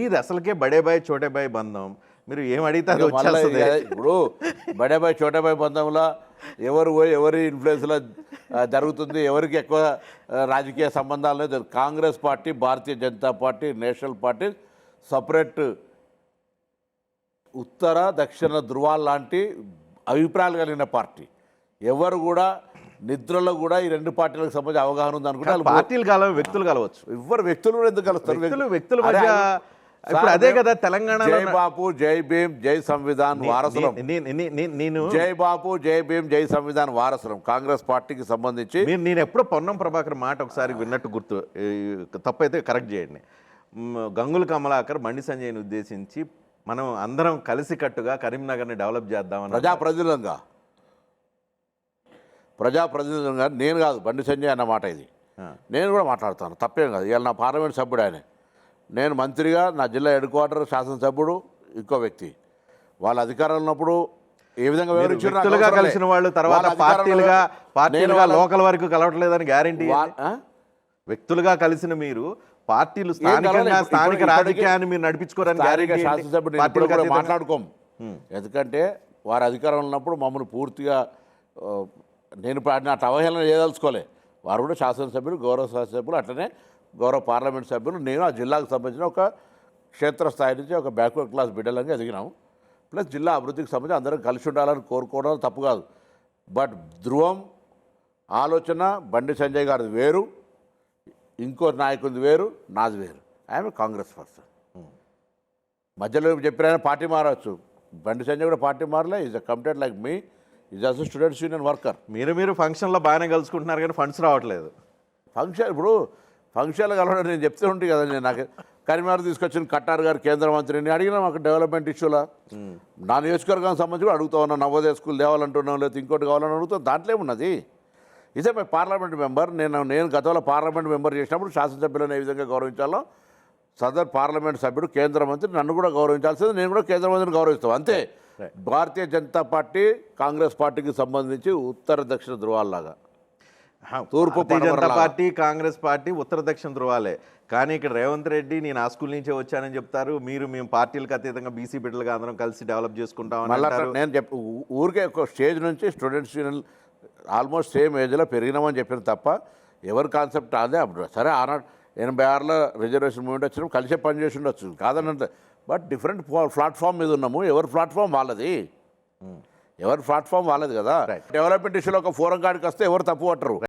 ఇది అసలుకే బడే బాయ్ చోటే బాయ్ బంధం. మీరు ఏం అడిగితే అది వచ్చేస్తుంది. ఇప్పుడు బడేబాయ్ చోటాబాయ్ బంధంలో ఎవరు ఎవరి ఇన్ఫ్లుయెన్స్లో జరుగుతుంది ఎవరికి ఎక్కువ రాజకీయ సంబంధాలు లేదు Congress party Bharatiya Janata party national party separate ఉత్తర దక్షిణ ధృవాలు లాంటి అభిప్రాయాలు కలిగిన పార్టీ. ఎవరు కూడా నిద్రలో కూడా ఈ రెండు పార్టీలకు సంబంధించి అవగాహన ఉంది అనుకుంటే పార్టీలు కలవ వ్యక్తులు కలవచ్చు. ఎవ్వరు వ్యక్తులు కూడా ఎందుకు కలుస్తారు? వ్యక్తులు వ్యక్తి- వ్యక్తుల మధ్య ఇప్పుడు అదే కదా తెలంగాణలో జై బాపు జై భీమ్ జై సంవిధాన్ వారసులం. నే- నే- నే- నే- నేను జై బాపు జై భీమ్ జై సంవిధాన్ వారసులం. కాంగ్రెస్ పార్టీకి సంబంధించి మీరు నేను ఎప్పుడో పొన్నం ప్రభాకర్ మాట ఒకసారి విన్నట్టు గుర్తు. తప్పైతే కరెక్ట్ చేయండి. గంగుల కమలాకర్ బండి సంజయ్ని ఉద్దేశించి మనం అందరం కలిసికట్టుగా కరీంనగర్ని డెవలప్ చేద్దామని ప్రజాప్రతినిధులంగా ప్రజాప్రతినిధులంగా నేను కాదు బండి సంజయ్ అన్న మాట ఇది. నేను కూడా మాట్లాడతాను తప్పేం కాదు. ఇవాళ నా పార్లమెంట్ సభ్యుడు ఆయన. నేను మంత్రిగా నా జిల్లా హెడ్ క్వార్టర్ శాసనసభ్యుడు ఇంకో వ్యక్తి వాళ్ళ అధికారంలో ఉన్నప్పుడు ఏ విధంగా వివరించారో. కలిసిన వాళ్ళు తర్వాత పార్టీలుగా పార్టీలుగా లోకల్ వరకు కలవట్లేదని గ్యారంటీ? వ్యక్తులుగా కలిసిన మీరు పార్టీలు. స్థానికంగా స్థానిక రాజకీయాన్ని మీరు నడిపించుకోవడానికి? శాసనసభ్యుడు మాట్లాడుకోం ఎందుకంటే వారి అధికారంలో ఉన్నప్పుడు మమ్మల్ని పూర్తిగా నేను నా అవహేళన చేయదలుచుకోలే వారు కూడా శాసనసభ్యులు గౌరవ శాసనసభ్యులు అట్లనే గౌరవ పార్లమెంట్ సభ్యులు నేను ఆ జిల్లాకు సంబంధించిన ఒక క్షేత్రస్థాయి నుంచి ఒక బ్యాక్వర్డ్ క్లాస్ బిడ్డలంగా ఎదిగినాము. ప్లస్ జిల్లా అభివృద్ధికి సంబంధించి అందరం కలిసి ఉండాలని కోరుకోవడం తప్పు కాదు. బట్ ధ్రువం ఆలోచన బండి సంజయ్ గారిది వేరు ఇంకో నాయకుడిది వేరు నాది వేరు. ఆమె కాంగ్రెస్ పర్సన్. మధ్యలో చెప్పిన పార్టీ మారవచ్చు. బండి సంజయ్ కూడా party మారలే. Is a complete like me is also students union worker మీరు మీరు ఫంక్షన్లో బాగానే కలుసుకుంటున్నారు కానీ ఫండ్స్ రావట్లేదు. ఫంక్షన్ ఇప్పుడు ఫంక్షన్లు కలవడం నేను చెప్తూ ఉంటాయి కదా నేను. నాకు కరీంనగర్ తీసుకొచ్చిన కట్టార్ గారు కేంద్ర మంత్రిని అడిగినా మాకు డెవలప్మెంట్ ఇష్యూలా? నా నియోజకవర్గానికి సంబంధించి కూడా అడుగుతా ఉన్నా నవోదయ స్కూల్ తేవాలంటున్నాం లేదా ఇంకోటి కావాలని అడుగుతాం దాంట్లో ఏమున్నది? ఇదే మై పార్లమెంట్ మెంబర్ నేను నేను గతంలో పార్లమెంట్ మెంబర్ చేసినప్పుడు శాసనసభ్యులను ఏ విధంగా గౌరవించాలో సదర్ పార్లమెంట్ సభ్యుడు కేంద్ర మంత్రి నన్ను కూడా గౌరవించాల్సింది నేను కూడా కేంద్ర మంత్రిని గౌరవిస్తాను అంతే. భారతీయ జనతా పార్టీ కాంగ్రెస్ పార్టీకి సంబంధించి ఉత్తర దక్షిణ ధృవాల్లాగా. తూర్పు జనతా. పార్టీ కాంగ్రెస్ పార్టీ ఉత్తర దక్షిణ ధృవాలే కానీ ఇక్కడ రేవంత్ రెడ్డి నేను ఆ స్కూల్ నుంచే వచ్చానని చెప్తారు. మీరు మేము పార్టీలకు అతీతంగా బీసీ బిడ్డలుగా అందరం కలిసి డెవలప్ అంటారు. నేను చెప్ ఊరికే ఒక స్టేజ్ నుంచి స్టూడెంట్స్ యూనియన్ ఆల్మోస్ట్ సేమ్ ఏజ్లో పెరిగినామని చెప్పిన తప్ప ఎవరి కాన్సెప్ట్ అదే అప్పుడు. సరే ఆనాడు ఎనభై ఆరులో రిజర్వేషన్ మూమెంట్ వచ్చినప్పుడు కలిసే పని చేసి ఉండొచ్చు. కాదని అంటే బట్ డిఫరెంట్ ప్లాట్ఫామ్ మీద ఉన్నాము. ఎవరి ప్లాట్ఫామ్ వాళ్ళది. ఎవరి ప్లాట్ఫామ్ వాళ్ళది కదా. డెవలప్మెంట్ ఇష్యూలో ఒక ఫోరం కాడికి వస్తే ఎవరు తప్పు పట్టరు.